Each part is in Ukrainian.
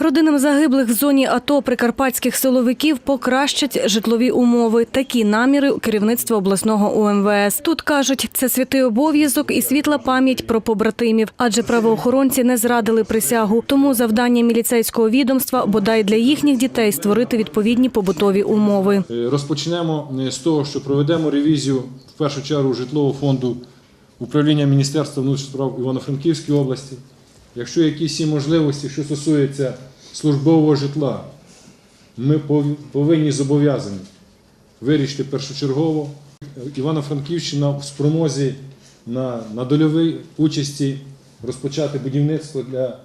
Родинам загиблих в зоні АТО прикарпатських силовиків покращать житлові умови. Такі наміри у керівництва обласного УМВС. Тут кажуть, це святий обов'язок і світла пам'ять про побратимів, адже правоохоронці не зрадили присягу. Тому завдання міліцейського відомства бодай для їхніх дітей створити відповідні побутові умови. Е, Розпочнемо е, з того, що проведемо ревізію в першу чергу житлового фонду управління Міністерства внутрішніх справ Івано-Франківської області. Якщо якісь можливості, що стосується службового житла, ми пов- повинні зобов'язані вирішити першочергово. Івано-Франківщина в спромозі на, на дольовій участі розпочати будівництво для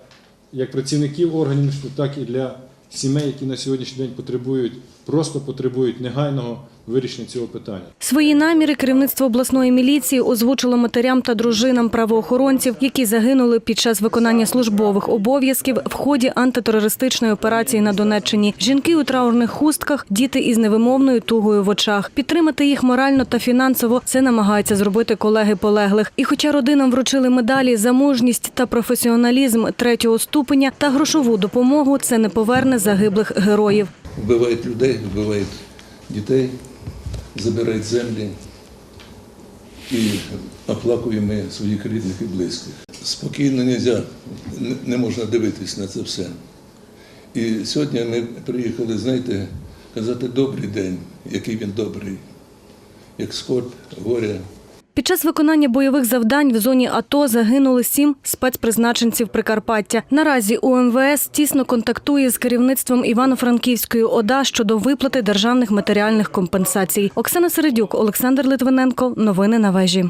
як працівників органів, так і для сімей, які на сьогоднішній день потребують, просто потребують негайного вирішення цього питання. Свої наміри керівництво обласної міліції озвучило матерям та дружинам правоохоронців, які загинули під час виконання службових обов'язків в ході антитерористичної операції на Донеччині. Жінки у траурних хустках, діти із невимовною тугою в очах. Підтримати їх морально та фінансово це намагаються зробити колеги полеглих. І хоча родинам вручили медалі за мужність та професіоналізм третього ступеня та грошову допомогу, це не поверне загиблих героїв. вбивають людей, вбивають дітей, забирають землі і оплакуємо своїх рідних і близьких. Спокійно не можна, не можна дивитись на це все. І сьогодні ми приїхали, знаєте, казати добрий день, який він добрий, як скорбь, горе. Під час виконання бойових завдань в зоні АТО загинули сім спецпризначенців Прикарпаття. Наразі УМВС тісно контактує з керівництвом Івано-Франківської ОДА щодо виплати державних матеріальних компенсацій. Оксана Середюк, Олександр Литвиненко. Новини на вежі.